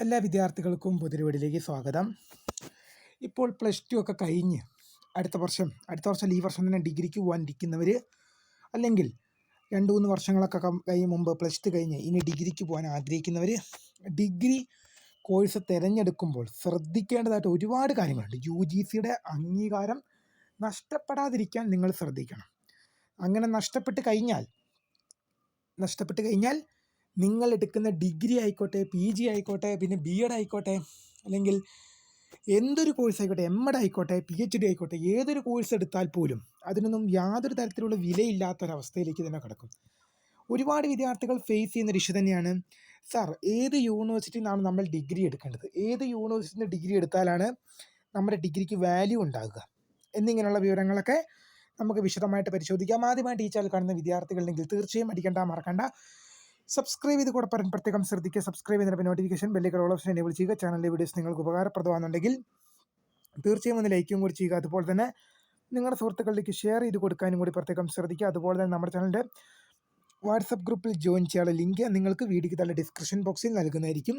എല്ലാ വിദ്യാർത്ഥികൾക്കും പുതിരുവടിയിലേക്ക് സ്വാഗതം. ഇപ്പോൾ പ്ലസ് ടു ഒക്കെ കഴിഞ്ഞ് അടുത്ത വർഷം അടുത്ത വർഷം ഈ വർഷം തന്നെ ഡിഗ്രിക്ക് പോകാനിരിക്കുന്നവർ അല്ലെങ്കിൽ രണ്ട് മൂന്ന് വർഷങ്ങളൊക്കെ കഴിഞ്ഞ് മുമ്പ് പ്ലസ് ടു കഴിഞ്ഞ് ഇനി ഡിഗ്രിക്ക് പോകാൻ ആഗ്രഹിക്കുന്നവർ ഡിഗ്രി കോഴ്സ് തിരഞ്ഞെടുക്കുമ്പോൾ ശ്രദ്ധിക്കേണ്ടതായിട്ട് ഒരുപാട് കാര്യങ്ങളുണ്ട്. യു ജി സിയുടെ അംഗീകാരം നഷ്ടപ്പെടാതിരിക്കാൻ നിങ്ങൾ ശ്രദ്ധിക്കണം. അങ്ങനെ നഷ്ടപ്പെട്ട് കഴിഞ്ഞാൽ നഷ്ടപ്പെട്ട് കഴിഞ്ഞാൽ നിങ്ങൾ എടുക്കുന്ന ഡിഗ്രി ആയിക്കോട്ടെ പി ജി ആയിക്കോട്ടെ പിന്നെ ബി എഡ് ആയിക്കോട്ടെ അല്ലെങ്കിൽ എന്തൊരു കോഴ്സ് ആയിക്കോട്ടെ എം എഡ് ആയിക്കോട്ടെ പി എച്ച് ഡി ആയിക്കോട്ടെ ഏതൊരു കോഴ്സ് എടുത്താൽ പോലും അതിനൊന്നും യാതൊരു തരത്തിലുള്ള വിലയില്ലാത്തൊരവസ്ഥയിലേക്ക് തന്നെ കിടക്കും. ഒരുപാട് വിദ്യാർത്ഥികൾ ഫേസ് ചെയ്യുന്ന ഇഷ്യൂ തന്നെയാണ്. സാർ ഏത് യൂണിവേഴ്സിറ്റിയിൽ നിന്നാണ് നമ്മൾ ഡിഗ്രി എടുക്കേണ്ടത്? ഏത് യൂണിവേഴ്സിറ്റിയിൽ നിന്ന് ഡിഗ്രി എടുത്താലാണ് നമ്മുടെ ഡിഗ്രിക്ക് വാല്യൂ ഉണ്ടാകുക എന്നിങ്ങനെയുള്ള വിവരങ്ങളൊക്കെ നമുക്ക് വിശദമായിട്ട് പരിശോധിക്കാം. ആദ്യമായിട്ട് ടീച്ചറിൽ കാണുന്ന വിദ്യാർത്ഥികളുണ്ടെങ്കിൽ തീർച്ചയായും അടിക്കണ്ട മറക്കണ്ട. സബ്സ്ക്രൈബ് ചെയ്ത് കൂടെ പറയാൻ പ്രത്യേകം ശ്രദ്ധിക്കുക. സബ്സ്ക്രൈബ് ചെയ്തതിന്റെ നോട്ടിഫിക്കേഷൻ ബെല്ലിക്കൽ ഓൾ ഓപ്ഷൻ എനേബിൾ ചെയ്യുക. ചാനലിലെ വീഡിയോസ് നിങ്ങൾക്ക് ഉപകാരപ്രദമാണെന്നുണ്ടെങ്കിൽ തീർച്ചയായും ഒന്ന് ലൈക്കും കൂടി ചെയ്യുക. അതുപോലെ തന്നെ നിങ്ങളുടെ സുഹൃത്തുക്കളിലേക്ക് ഷെയർ ചെയ്ത് കൊടുക്കാനും കൂടി പ്രത്യേകം ശ്രദ്ധിക്കുക. അതുപോലെ തന്നെ നമ്മുടെ ചാനലിന്റെ വാട്സപ്പ് ഗ്രൂപ്പിൽ ജോയിൻ ചെയ്യാനുള്ള ലിങ്ക് നിങ്ങൾക്ക് വീഡിയോക്ക് തന്നെ ഡിസ്ക്രിപ്ഷൻ ബോക്സിൽ നൽകുന്നതായിരിക്കും.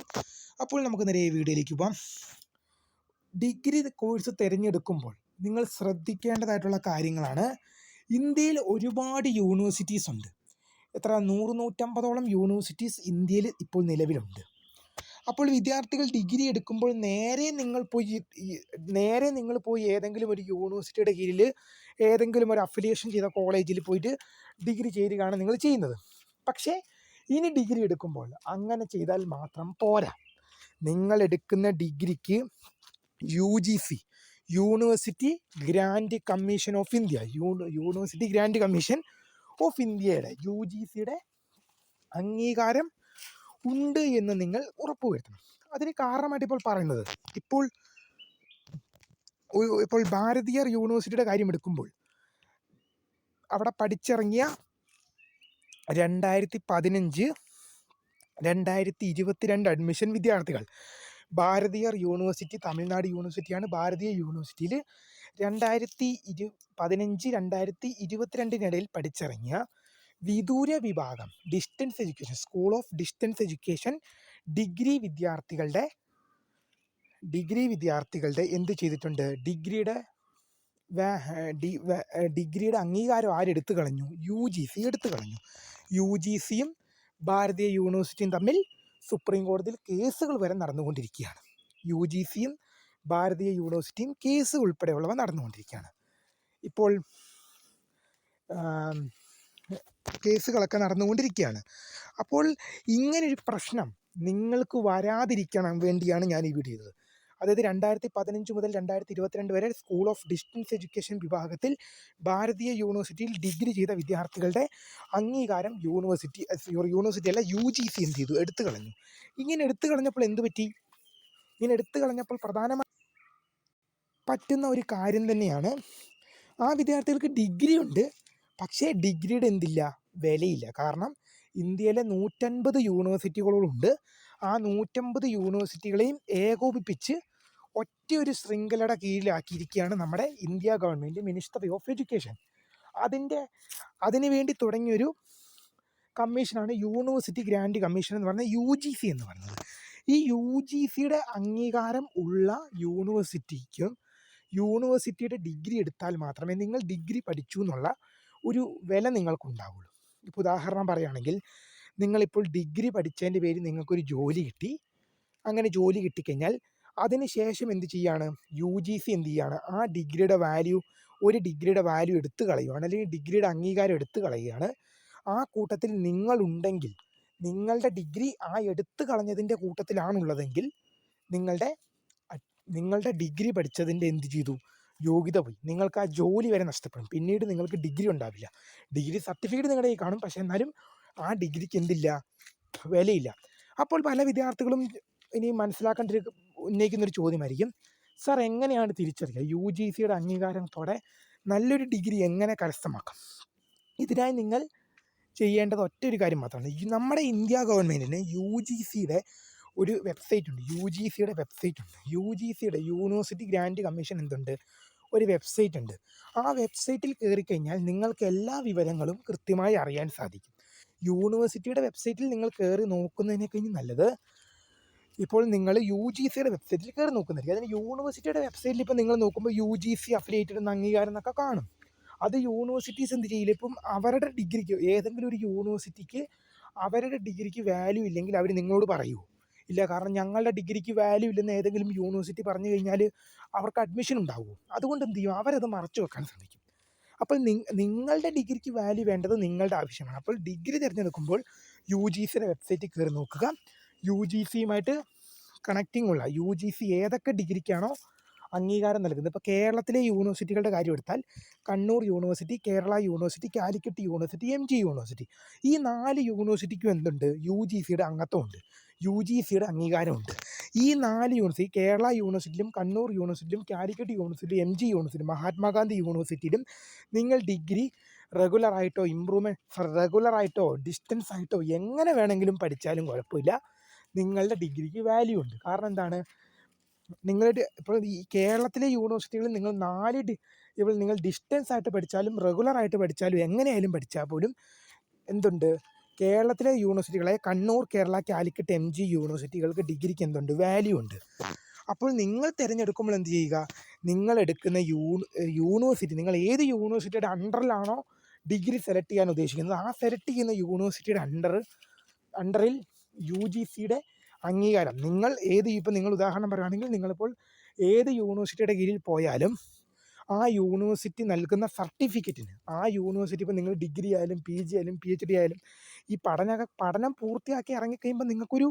അപ്പോൾ നമുക്ക് നേരെ വീഡിയോയിലേക്ക് പോകാം ഡിഗ്രി കോഴ്സ് തിരഞ്ഞെടുക്കുമ്പോൾ നിങ്ങൾ ശ്രദ്ധിക്കേണ്ടതായിട്ടുള്ള കാര്യങ്ങളാണ്. ഇന്ത്യയിൽ ഒരുപാട് യൂണിവേഴ്സിറ്റീസ് ഉണ്ട്. എത്ര? നൂറ് നൂറ്റമ്പതോളം യൂണിവേഴ്സിറ്റീസ് ഇന്ത്യയിൽ ഇപ്പോൾ നിലവിലുണ്ട്. അപ്പോൾ വിദ്യാർത്ഥികൾ ഡിഗ്രി എടുക്കുമ്പോൾ നേരെ നിങ്ങൾ പോയി നേരെ നിങ്ങൾ പോയി ഏതെങ്കിലും ഒരു യൂണിവേഴ്സിറ്റിയുടെ കീഴിൽ ഏതെങ്കിലും ഒരു അഫിലിയേഷൻ ചെയ്ത കോളേജിൽ പോയിട്ട് ഡിഗ്രി ചേരുകയാണ് നിങ്ങൾ ചെയ്യുന്നത്. പക്ഷേ ഇനി ഡിഗ്രി എടുക്കുമ്പോൾ അങ്ങനെ ചെയ്താൽ മാത്രം പോരാ. നിങ്ങൾ എടുക്കുന്ന ഡിഗ്രിക്ക് U G C university grant commission of India university grant commission of ഇന്ത്യയുടെ യു ജി സിയുടെ അംഗീകാരം ഉണ്ട് എന്ന് നിങ്ങൾ ഉറപ്പുവരുത്തണം. അതിന് കാരണമായിട്ട് ഇപ്പോൾ പറയുന്നത് ഇപ്പോൾ ഇപ്പോൾ ഭാരതീയർ യൂണിവേഴ്സിറ്റിയുടെ കാര്യം എടുക്കുമ്പോൾ അവിടെ പഠിച്ചിറങ്ങിയ രണ്ടായിരത്തി പതിനഞ്ച് രണ്ടായിരത്തി ഇരുപത്തിരണ്ട് അഡ്മിഷൻ വിദ്യാർത്ഥികൾ ഭാരതീയർ യൂണിവേഴ്സിറ്റി തമിഴ്നാട് യൂണിവേഴ്സിറ്റിയാണ് ഭാരതീയ യൂണിവേഴ്സിറ്റിയിൽ രണ്ടായിരത്തി ഇരു പതിനഞ്ച് രണ്ടായിരത്തി ഇരുപത്തിരണ്ടിനിടയിൽ പഠിച്ചിറങ്ങിയ വിദൂര വിഭാഗം distance education school of distance education degree വിദ്യാർത്ഥികളുടെ ഡിഗ്രി വിദ്യാർത്ഥികളുടെ എന്ത് ചെയ്തിട്ടുണ്ട്? ഡിഗ്രിയുടെ ഡിഗ്രിയുടെ അംഗീകാരം ആരെടുത്തു കളഞ്ഞു? യു ജി സി എടുത്തു കളഞ്ഞു. യു ജി സിയും ഭാരതീയ യൂണിവേഴ്സിറ്റിയും തമ്മിൽ സുപ്രീം കോടതിയിൽ കേസുകൾ വരെ നടന്നുകൊണ്ടിരിക്കുകയാണ്. യു ജി സിയും ഭാരതീയ യൂണിവേഴ്സിറ്റിയും കേസ് ഉൾപ്പെടെയുള്ളവ നടന്നുകൊണ്ടിരിക്കുകയാണ്. ഇപ്പോൾ കേസുകളൊക്കെ നടന്നുകൊണ്ടിരിക്കുകയാണ്. അപ്പോൾ ഇങ്ങനൊരു പ്രശ്നം നിങ്ങൾക്ക് വരാതിരിക്കണം വേണ്ടിയാണ് ഞാൻ ഈ വീഡിയോ ചെയ്തത് അതായത് രണ്ടായിരത്തി പതിനഞ്ച് മുതൽ രണ്ടായിരത്തി ഇരുപത്തിരണ്ട് വരെ സ്കൂൾ ഓഫ് ഡിസ്റ്റൻസ് എഡ്യൂക്കേഷൻ വിഭാഗത്തിൽ ഭാരതീയ യൂണിവേഴ്സിറ്റിയിൽ ഡിഗ്രി ചെയ്ത വിദ്യാർത്ഥികളുടെ അംഗീകാരം യൂണിവേഴ്സിറ്റി യൂണിവേഴ്സിറ്റി അല്ല യു ജി സി എന്ത് ചെയ്തു? എടുത്തു കളഞ്ഞു. ഇങ്ങനെ എടുത്തു കളഞ്ഞപ്പോൾ എന്ത് പറ്റി? ഇങ്ങനെ എടുത്തു കളഞ്ഞപ്പോൾ പ്രധാനമായി പറ്റുന്ന ഒരു കാര്യം തന്നെയാണ്. ആ വിദ്യാർത്ഥികൾക്ക് ഡിഗ്രി ഉണ്ട് പക്ഷേ ഡിഗ്രിയുടെ എന്തില്ല? വിലയില്ല. കാരണം ഇന്ത്യയിലെ നൂറ്റൻപത് യൂണിവേഴ്സിറ്റികളുണ്ട് ആ നൂറ്റമ്പത് യൂണിവേഴ്സിറ്റികളെയും ഏകോപിപ്പിച്ച് ഒറ്റ ഒരു ശൃംഖലയുടെ കീഴിലാക്കിയിരിക്കുകയാണ് നമ്മുടെ India government ministry of education അതിന്റെ അതിനു വേണ്ടി തുടങ്ങിയൊരു കമ്മീഷനാണ് യൂണിവേഴ്സിറ്റി ഗ്രാൻഡ് കമ്മീഷൻ എന്ന് പറഞ്ഞാൽ യു ജി സി എന്ന് പറയുന്നത്. ഈ യു ജി സിയുടെ അംഗീകാരം ഉള്ള യൂണിവേഴ്സിറ്റിക്കും യൂണിവേഴ്സിറ്റിയുടെ ഡിഗ്രി എടുത്താൽ മാത്രമേ നിങ്ങൾ ഡിഗ്രി പഠിച്ചു എന്നുള്ള ഒരു വില നിങ്ങൾക്കുണ്ടാവുള്ളൂ. ഇപ്പോൾ ഉദാഹരണം പറയുകയാണെങ്കിൽ നിങ്ങളിപ്പോൾ ഡിഗ്രി പഠിച്ചതിന്റെ പേരിൽ നിങ്ങൾക്കൊരു ജോലി കിട്ടി. അങ്ങനെ ജോലി കിട്ടിക്കഴിഞ്ഞാൽ അതിന് ശേഷം എന്ത് ചെയ്യാണ്? യു ജി സി എന്ത് ചെയ്യാണ്? ആ ഡിഗ്രിയുടെ വാല്യൂ ഒരു ഡിഗ്രിയുടെ വാല്യൂ എടുത്തു കളയുകയാണ് അല്ലെങ്കിൽ ഡിഗ്രിയുടെ അംഗീകാരം എടുത്തു കളയുകയാണ്. ആ കൂട്ടത്തിൽ നിങ്ങളുണ്ടെങ്കിൽ നിങ്ങളുടെ ഡിഗ്രി ആ എടുത്തു കളഞ്ഞതിന്റെ കൂട്ടത്തിലാണുള്ളതെങ്കിൽ നിങ്ങളുടെ നിങ്ങളുടെ ഡിഗ്രി പഠിച്ചതിന്റെ എന്ത് ചെയ്തു? യോഗ്യത പോയി. നിങ്ങൾക്ക് ആ ജോലി വരെ നഷ്ടപ്പെടും. പിന്നീട് നിങ്ങൾക്ക് ഡിഗ്രി ഉണ്ടാവില്ല. ഡിഗ്രി സർട്ടിഫിക്കറ്റ് നിങ്ങളുടെ കാണും. പക്ഷേ എന്നാലും ആ ഡിഗ്രിക്ക് എന്തില്ല? വിലയില്ല. അപ്പോൾ പല വിദ്യാർത്ഥികളും ഇനി മനസ്സിലാക്കേണ്ട ഉന്നയിക്കുന്നൊരു ചോദ്യമായിരിക്കും സാർ എങ്ങനെയാണ് തിരിച്ചറിയുക? യു ജി സിയുടെ അംഗീകാരത്തോടെ നല്ലൊരു ഡിഗ്രി എങ്ങനെ കരസ്ഥമാക്കാം? ഇതിനായി നിങ്ങൾ ചെയ്യേണ്ടത് ഒറ്റ ഒരു കാര്യം മാത്രമാണ്. നമ്മുടെ ഇന്ത്യ ഗവൺമെന്റിന് യു ജി സിയുടെ ഒരു വെബ്സൈറ്റ് ഉണ്ട്. യു ജി സിയുടെ വെബ്സൈറ്റ് ഉണ്ട്. യു ജി സിയുടെ യൂണിവേഴ്സിറ്റി ഗ്രാൻഡ് കമ്മീഷൻ എന്തുണ്ട്? ഒരു വെബ്സൈറ്റ് ഉണ്ട്. ആ വെബ്സൈറ്റിൽ കയറി കഴിഞ്ഞാൽ നിങ്ങൾക്ക് എല്ലാ വിവരങ്ങളും കൃത്യമായി അറിയാൻ സാധിക്കും. യൂണിവേഴ്സിറ്റിയുടെ വെബ്സൈറ്റിൽ നിങ്ങൾ കയറി നോക്കുന്നതിനെ കഴിഞ്ഞ് നല്ലത് ഇപ്പോൾ നിങ്ങൾ യു ജി സിയുടെ വെബ്സൈറ്റിൽ കയറി നോക്കുന്നില്ല? അതിന് യൂണിവേഴ്സിറ്റിയുടെ വെബ്സൈറ്റിൽ ഇപ്പോൾ നിങ്ങൾ നോക്കുമ്പോൾ യു ജി സി അഫിലിയേറ്റഡ് എന്ന അംഗീകാരം എന്നൊക്കെ കാണും. അത് യൂണിവേഴ്സിറ്റീസ് എന്ത് ചെയ്യില്ല? ഇപ്പം അവരുടെ ഡിഗ്രിക്ക് ഏതെങ്കിലും ഒരു യൂണിവേഴ്സിറ്റിക്ക് അവരുടെ ഡിഗ്രിക്ക് വാല്യൂ ഇല്ലെങ്കിൽ അവർ നിങ്ങളോട് പറയൂ. ഇല്ല കാരണം ഞങ്ങളുടെ ഡിഗ്രിക്ക് വാല്യൂ ഇല്ലെന്ന് ഏതെങ്കിലും യൂണിവേഴ്സിറ്റി പറഞ്ഞു കഴിഞ്ഞാൽ അവർക്ക് അഡ്മിഷൻ ഉണ്ടാവുമോ അതുകൊണ്ട് എന്ത് ചെയ്യും? അവരത് മറച്ചു വെക്കാൻ ശ്രമിക്കും. അപ്പോൾ നിങ്ങളുടെ ഡിഗ്രിക്ക് വാല്യൂ വേണ്ടത് നിങ്ങളുടെ ആവശ്യമാണ്. അപ്പോൾ ഡിഗ്രി തിരഞ്ഞെടുക്കുമ്പോൾ യു ജി സിയുടെ വെബ്സൈറ്റിൽ കയറി നോക്കുക. യു ജി സിയുമായിട്ട് കണക്റ്റിംഗ് ഉള്ള യു ജി സി ഏതൊക്കെ ഡിഗ്രിക്കാണോ അംഗീകാരം നൽകുന്നത്. ഇപ്പോൾ കേരളത്തിലെ യൂണിവേഴ്സിറ്റികളുടെ കാര്യം എടുത്താൽ Kannur university Kerala university Calicut university M G university. ഈ നാല് യൂണിവേഴ്സിറ്റിക്കും എന്തുണ്ട്? യു ജി സിയുടെ അംഗത്വമുണ്ട്. യു ജി സിയുടെ അംഗീകാരമുണ്ട്. ഈ നാല് യൂണിവേഴ്സിറ്റി കേരള യൂണിവേഴ്സിറ്റിയിലും കണ്ണൂർ യൂണിവേഴ്സിറ്റിയിലും കാലിക്കറ്റ് യൂണിവേഴ്സിറ്റിയിലും എം ജി യൂണിവേഴ്സിറ്റി മഹാത്മാഗാന്ധി യൂണിവേഴ്സിറ്റിയിലും നിങ്ങൾ ഡിഗ്രി റെഗുലറായിട്ടോ ഇമ്പ്രൂവ്മെന്റ് റെഗുലറായിട്ടോ ഡിസ്റ്റൻസ് ആയിട്ടോ എങ്ങനെ വേണമെങ്കിലും പഠിച്ചാലും കുഴപ്പമില്ല. നിങ്ങളുടെ ഡിഗ്രിക്ക് വാല്യൂ ഉണ്ട്. കാരണം എന്താണ്? നിങ്ങളുടെ ഇപ്പോൾ ഈ കേരളത്തിലെ യൂണിവേഴ്സിറ്റികളിൽ നിങ്ങൾ നാല് ഇപ്പോൾ നിങ്ങൾ ഡിസ്റ്റൻസ് ആയിട്ട് പഠിച്ചാലും റെഗുലർ ആയിട്ട് പഠിച്ചാലും എങ്ങനെയായാലും പഠിച്ചാൽ പോലും എന്തുണ്ട്? കേരളത്തിലെ യൂണിവേഴ്സിറ്റികളെ കണ്ണൂർ കേരള കാലിക്കറ്റ് എം ജി യൂണിവേഴ്സിറ്റികൾക്ക് ഡിഗ്രിക്ക് എന്തുണ്ട്? വാല്യൂ ഉണ്ട്. അപ്പോൾ നിങ്ങൾ തിരഞ്ഞെടുക്കുമ്പോൾ എന്ത് ചെയ്യുക? നിങ്ങൾ എടുക്കുന്ന യൂണിവേഴ്സിറ്റി നിങ്ങൾ ഏത് യൂണിവേഴ്സിറ്റിയുടെ അണ്ടറിലാണോ ഡിഗ്രി സെലക്ട് ചെയ്യാൻ ഉദ്ദേശിക്കുന്നത്? ആ സെലക്ട് ചെയ്യുന്ന യൂണിവേഴ്സിറ്റിയുടെ അണ്ടർ അണ്ടറിൽ യു ജി സിയുടെ അംഗീകാരം. നിങ്ങൾ ഏത് ഇപ്പം നിങ്ങൾ ഉദാഹരണം പറയുകയാണെങ്കിൽ നിങ്ങളിപ്പോൾ ഏത് യൂണിവേഴ്സിറ്റിയുടെ കീഴിൽ പോയാലും ആ യൂണിവേഴ്സിറ്റി നൽകുന്ന സർട്ടിഫിക്കറ്റിന് ആ യൂണിവേഴ്സിറ്റി ഇപ്പോൾ നിങ്ങൾ ഡിഗ്രി ആയാലും പി ജി ആയാലും പി എച്ച് ഡി ആയാലും ഈ പഠന പഠനം പൂർത്തിയാക്കി ഇറങ്ങിക്കഴിയുമ്പോൾ നിങ്ങൾക്കൊരു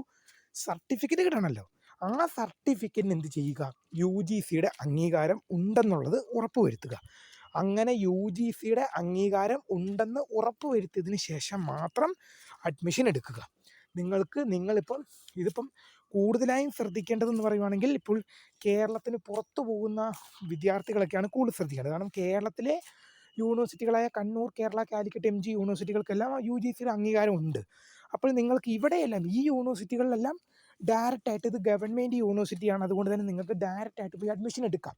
സർട്ടിഫിക്കറ്റ് കിട്ടണമല്ലോ. ആ സർട്ടിഫിക്കറ്റിന് എന്ത് ചെയ്യുക? യു ജി സിയുടെ അംഗീകാരം ഉണ്ടെന്നുള്ളത് ഉറപ്പുവരുത്തുക. അങ്ങനെ യു ജി സിയുടെ അംഗീകാരം ഉണ്ടെന്ന് ഉറപ്പുവരുത്തിയതിന് ശേഷം മാത്രം അഡ്മിഷൻ എടുക്കുക. നിങ്ങൾക്ക് നിങ്ങളിപ്പം ഇതിപ്പം കൂടുതലായും ശ്രദ്ധിക്കേണ്ടതെന്ന് പറയുവാണെങ്കിൽ ഇപ്പോൾ കേരളത്തിന് പുറത്തു പോകുന്ന വിദ്യാർത്ഥികളൊക്കെയാണ് കൂടുതൽ ശ്രദ്ധിക്കേണ്ടത്. കാരണം കേരളത്തിലെ യൂണിവേഴ്സിറ്റികളായ കണ്ണൂർ കേരള കാലിക്കറ്റ് എം ജി യൂണിവേഴ്സിറ്റികൾക്കെല്ലാം യു ജി സിയുടെ അംഗീകാരമുണ്ട്. അപ്പോൾ നിങ്ങൾക്ക് ഇവിടെയെല്ലാം ഈ യൂണിവേഴ്സിറ്റികളിലെല്ലാം ഡയറക്റ്റായിട്ട് ഇത് ഗവൺമെന്റ് യൂണിവേഴ്സിറ്റിയാണ്. അതുകൊണ്ട് തന്നെ നിങ്ങൾക്ക് ഡയറക്റ്റായിട്ട് പോയി അഡ്മിഷൻ എടുക്കാം.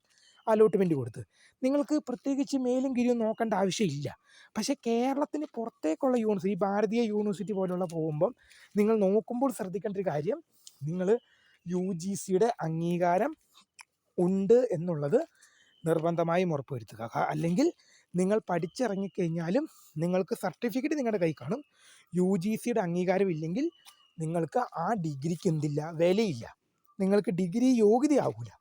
അലോട്ട്മെന്റ് കൊടുത്ത്. നിങ്ങൾക്ക് പ്രത്യേകിച്ച് മേലും കീഴും നോക്കേണ്ട ആവശ്യമില്ല. പക്ഷേ കേരളത്തിന് പുറത്തേക്കുള്ള യൂണിവേഴ്സിറ്റി ഈ ഭാരതീയ യൂണിവേഴ്സിറ്റി പോലുള്ള പോകുമ്പം നിങ്ങൾ നോക്കുമ്പോൾ ശ്രദ്ധിക്കേണ്ട ഒരു കാര്യം നിങ്ങൾ യു ജി സിയുടെ അംഗീകാരം ഉണ്ട് എന്നുള്ളത് നിർബന്ധമായും ഉറപ്പുവരുത്തുക. അല്ലെങ്കിൽ നിങ്ങൾ പഠിച്ചിറങ്ങിക്കഴിഞ്ഞാലും നിങ്ങൾക്ക് സർട്ടിഫിക്കറ്റ് നിങ്ങളുടെ കൈ കാണും. യു ജി സിയുടെ അംഗീകാരം ഇല്ലെങ്കിൽ നിങ്ങൾക്ക് ആ ഡിഗ്രിക്ക് എന്തില്ല? വിലയില്ല. നിങ്ങൾക്ക് ഡിഗ്രി യോഗ്യതയാകില്ല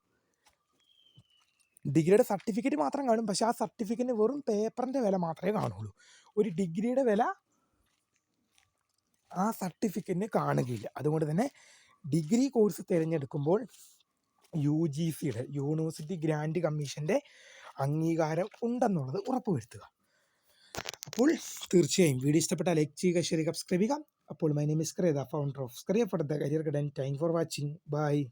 ഡിഗ്രിയുടെ സർട്ടിഫിക്കറ്റ് മാത്രം കാണും. പക്ഷേ ആ സർട്ടിഫിക്കറ്റിന് വെറും പേപ്പറിന്റെ വില മാത്രമേ കാണുള്ളൂ. ഒരു ഡിഗ്രിയുടെ വില ആ സർട്ടിഫിക്കറ്റിന് കാണുകയില്ല. അതുകൊണ്ട് തന്നെ ഡിഗ്രി കോഴ്സ് തിരഞ്ഞെടുക്കുമ്പോൾ യു ജി സിയുടെ യൂണിവേഴ്സിറ്റി ഗ്രാൻഡ് കമ്മീഷന്റെ അംഗീകാരം ഉണ്ടെന്നുള്ളത് ഉറപ്പുവരുത്തുക. അപ്പോൾ തീർച്ചയായും വീഡിയോ ഇഷ്ടപ്പെട്ട ലൈക്ക് ചെയ്യുക ഷെയർ സബ്സ്ക്രൈബ് ചെയ്യുക. അപ്പോൾ my name is Kretha founder of Skriya career garden thank for watching bye